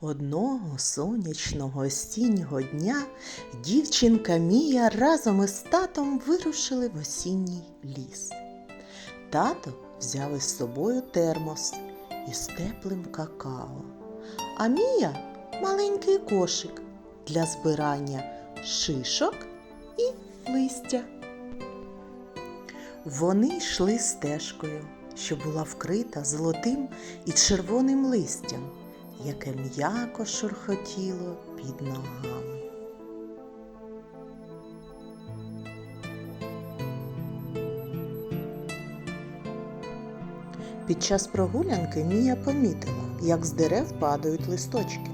Одного сонячного осіннього дня дівчинка Мія разом із татом вирушили в осінній ліс. Тато взяв із собою термос із теплим какао, а Мія маленький кошик для збирання шишок і листя. Вони йшли стежкою, що була вкрита золотим і червоним листям, яке м'яко шурхотіло під ногами. Під час прогулянки Мія помітила, як з дерев падають листочки.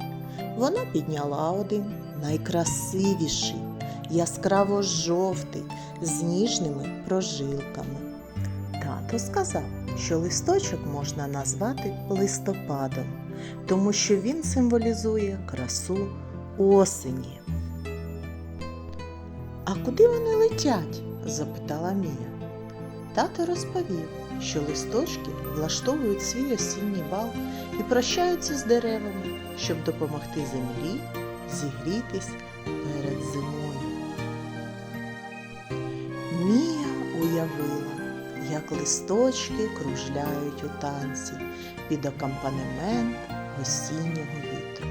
Вона підняла один найкрасивіший, яскраво жовтий, з ніжними прожилками. Тато сказав, що листочок можна назвати листопадом, тому що він символізує красу осені. А куди вони летять? запитала Мія. Тато розповів, що листочки влаштовують свій осінній бал і прощаються з деревами, щоб допомогти землі зігрітись перед зимою. Мія уявила, як листочки кружляють у танці під акомпанемент осіннього вітру.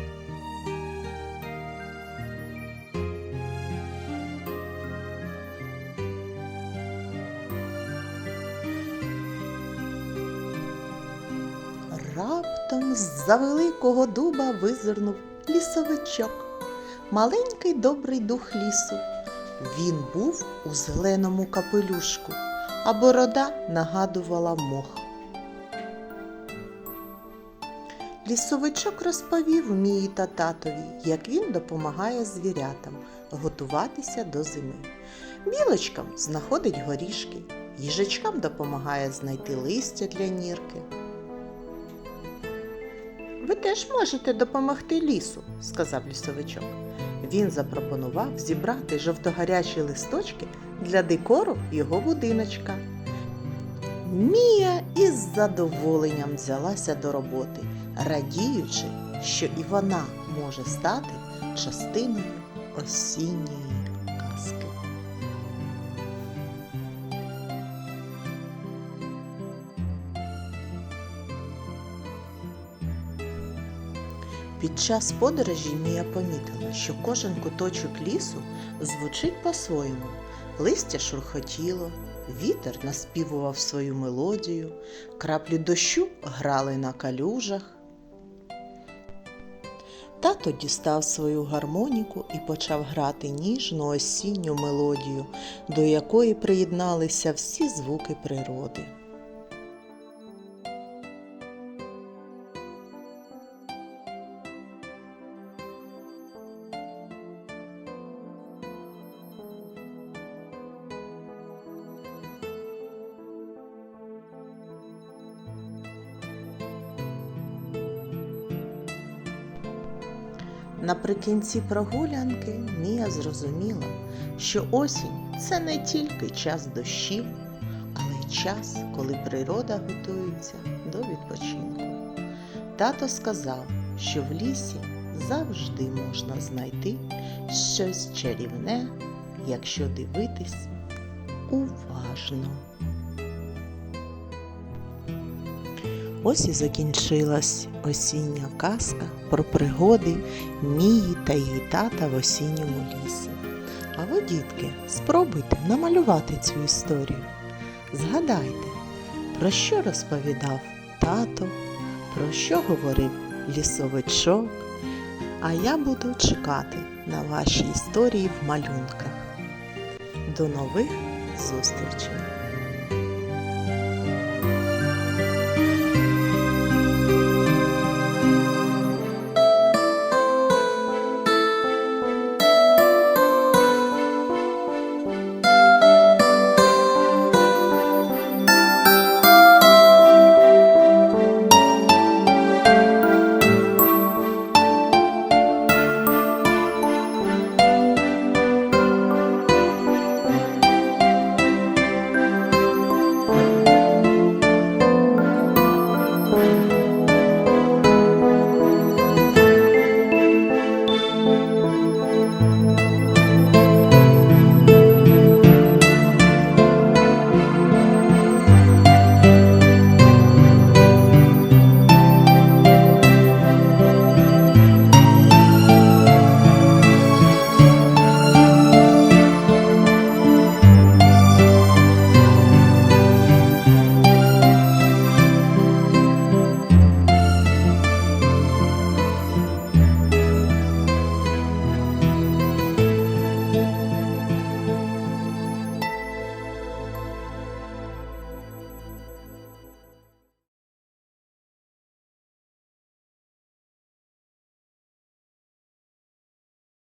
Раптом з-за великого дуба визирнув лісовичок, маленький добрий дух лісу. Він був у зеленому капелюшку, а борода нагадувала мох. Лісовичок розповів Мії та татові, як він допомагає звірятам готуватися до зими. Білочкам знаходить горішки, їжачкам допомагає знайти листя для нірки. Ви теж можете допомогти лісу, сказав лісовичок. Він запропонував зібрати жовтогарячі листочки для декору його будиночка. Мія із задоволенням взялася до роботи, радіючи, що і вона може стати частиною осінньої казки. Під час подорожі Мія помітила, що кожен куточок лісу звучить по-своєму. Листя шурхотіло, вітер наспівував свою мелодію, краплі дощу грали на калюжах. Тато дістав свою гармоніку і почав грати ніжну осінню мелодію, до якої приєдналися всі звуки природи. Наприкінці прогулянки Мія зрозуміла, що осінь це не тільки час дощів, але й час, коли природа готується до відпочинку. Тато сказав, що в лісі завжди можна знайти щось чарівне, якщо дивитись уважно. Ось і закінчилась осіння казка про пригоди Мії та її тата в осінньому лісі. А ви, дітки, спробуйте намалювати цю історію. Згадайте, про що розповідав тато, про що говорив лісовичок. А я буду чекати на ваші історії в малюнках. До нових зустрічей!